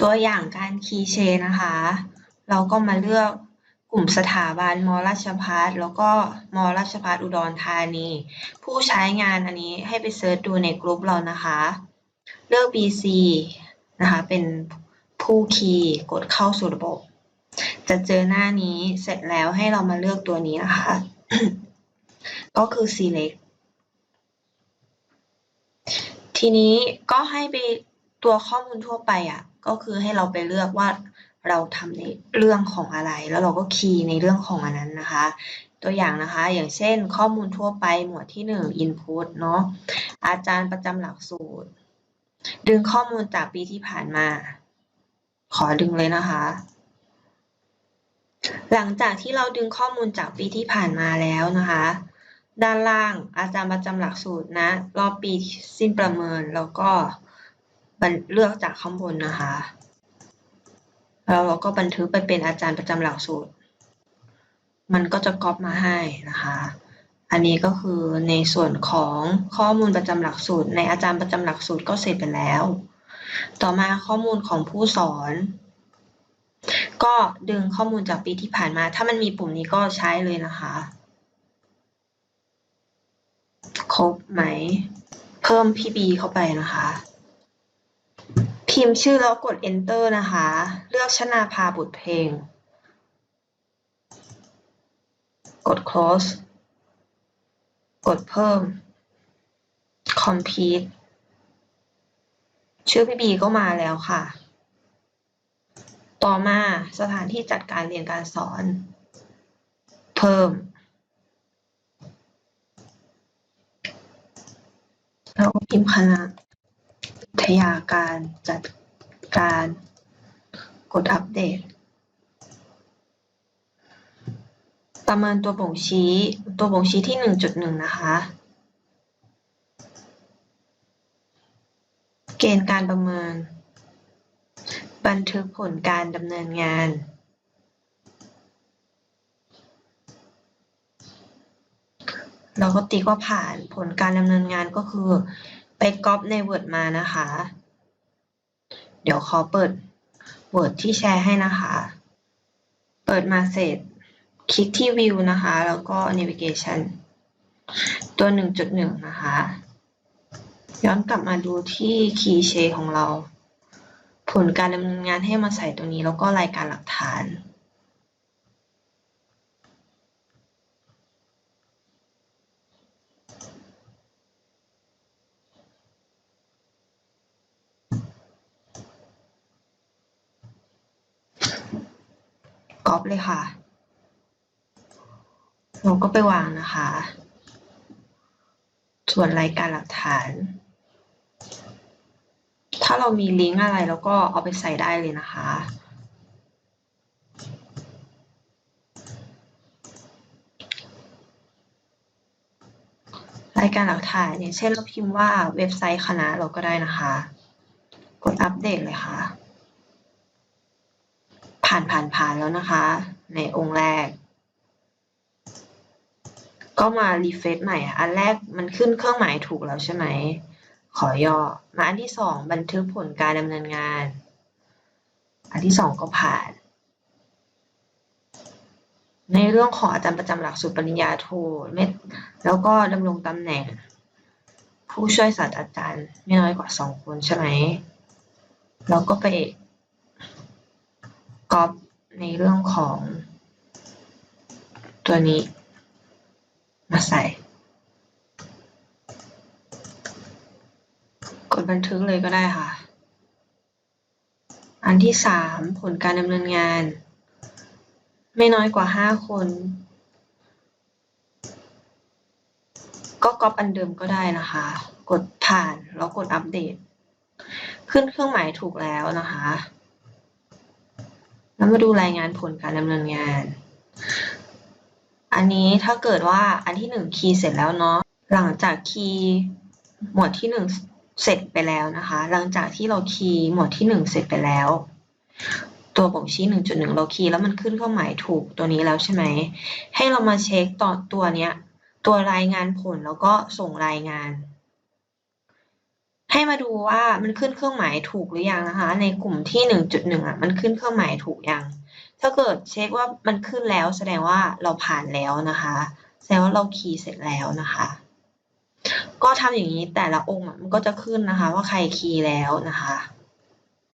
ตัวอย่างการคีย์เชนนะคะ เราก็มาเลือกกลุ่มสถาบันมราชพัฒแล้วก็มราชพัฒอุดรธานี ผู้ใช้งานอันนี้ให้ไปเซิร์ชดูในกลุ่มเรานะคะ เลือก BC นะคะเป็นผู้คีย์กดเข้าสู่ระบบ จะเจอหน้านี้เสร็จแล้วให้เรามาเลือกตัวนี้นะคะ ก็คือ select ทีนี้ก็ให้ไป ตัวข้อมูลทั่วไปอะก็คือให้เราไปเลือกว่าเราทำในเรื่องของอะไร แล้วเราก็คีย์ในเรื่องของอันนั้นนะคะ ตัวอย่างนะคะ อย่างเช่น ข้อมูลทั่วไปหมวดที่หนึ่ง input เนาะอาจารย์ประจำหลักสูตร ดึงข้อมูลจากปีที่ผ่านมา ขอดึงเลยนะคะ หลังจากที่เราดึงข้อมูลจากปีที่ผ่านมาแล้วนะคะ ด้านล่างอาจารย์ประจำหลักสูตรนะ รอบปีสิ้นประเมินแล้วก็ บันเลือกจากข้างบนนะคะ แล้วเราก็บันทึกไปเป็นอาจารย์ประจำหลักสูตร มันก็จะก๊อปมาให้นะคะ อันนี้ก็คือในส่วนของข้อมูลประจำหลักสูตร ในอาจารย์ประจำหลักสูตรก็เสร็จไปแล้ว ต่อมาข้อมูลของผู้สอน ก็ดึงข้อมูลจากปีที่ผ่านมา ถ้ามันมีปุ่มนี้ก็ใช้เลยนะคะครบไหม เพิ่มพี่บีเข้าไปนะคะ พิมพ์ชื่อแล้วกด enter นะคะ เลือกชนาภาบทเพลง กด close กดเพิ่ม complete ชื่อพี่บีก็มาแล้วค่ะ ต่อมาสถานที่จัดการเรียนการสอน เพิ่ม แล้วก็พิมพ์คณะ ทยาการจัดการกดอัปเดต ประเมินตัวบ่งชี้ตัวบ่งชี้ที่ 1.1 นะคะ เกณฑ์การประเมิน บันทึกผลการดำเนินงาน เราก็ติ๊กว่าผ่านผลการดำเนินงานก็คือ ไปก๊อปใน Word มานะคะ เดี๋ยวขอเปิด Word ที่แชร์ให้นะคะ เปิดมาเสร็จ คลิกที่ View นะคะ แล้วก็ Navigation ตัว 1.1 นะคะ ย้อนกลับมาดูที่ Key Share ของเรา ผลการดำเนินงานให้มาใส่ตรงนี้แล้วก็รายการหลักฐาน ก๊อปเลยค่ะ เราก็ไปวางนะคะ ส่วนรายการหลักฐาน ถ้าเรามีลิงก์อะไรเราก็เอาไปใส่ได้เลยนะคะรายการหลักฐานอย่างเช่นเราพิมพ์ว่าเว็บไซต์คณะเราก็ได้นะคะ กดอัปเดตเลยค่ะ ผ่านผ่านผ่านแล้วนะคะ ในองค์แรก ก็มารีเฟซใหม่อันแรกมันขึ้นเครื่องหมายถูกแล้วใช่ไหม ขอย่อ มาอันที่สองบันทึกผลการดำเนินงาน อันที่สองก็ผ่าน ในเรื่องของอาจารย์ประจำหลักสูตรปริญญาโทเม็ดแล้วก็ดำรงตำแหน่ง ผู้ช่วยศาสตราจารย์ไม่น้อยกว่าสองคนใช่ไหมเราก็ไป ก๊อปในเรื่องของตัวนี้มาใส่ กดบันทึกเลยก็ได้ค่ะ อันที่สามผลการดำเนินงาน ไม่น้อยกว่าห้าคน ก็ก๊อปอันเดิมก็ได้นะคะ กดผ่านแล้วกดอัปเดต ขึ้นเครื่องหมายถูกแล้วนะคะ แล้วมาดูรายงานผลการดำเนินงาน อันนี้ถ้าเกิดว่าอันที่หนึ่งคีย์เสร็จแล้วเนาะ หลังจากคีย์หมวดที่หนึ่งเสร็จไปแล้วนะคะ หลังจากที่เราคีย์หมวดที่หนึ่งเสร็จไปแล้ว ตัวบ่งชี้หนึ่งจุดหนึ่งเราคีย์แล้วมันขึ้นเครื่องหมายถูกตัวนี้แล้วใช่ไหม ให้เรามาเช็คต่อตัวเนี้ย ตัวรายงานผลแล้วก็ส่งรายงาน ให้มาดูว่ามันขึ้นเครื่องหมายถูกหรือยังนะคะ ในกลุ่มที่ 1.1อะมันขึ้นเครื่องหมายถูกยัง ถ้าเกิดเช็คว่ามันขึ้นแล้วแสดงว่าเราผ่านแล้วนะคะ แสดงว่าเราคีย์เสร็จแล้วนะคะ ก็ทำอย่างนี้แต่ละองค์มันก็จะขึ้นนะคะ ว่าใครคีย์แล้วนะคะ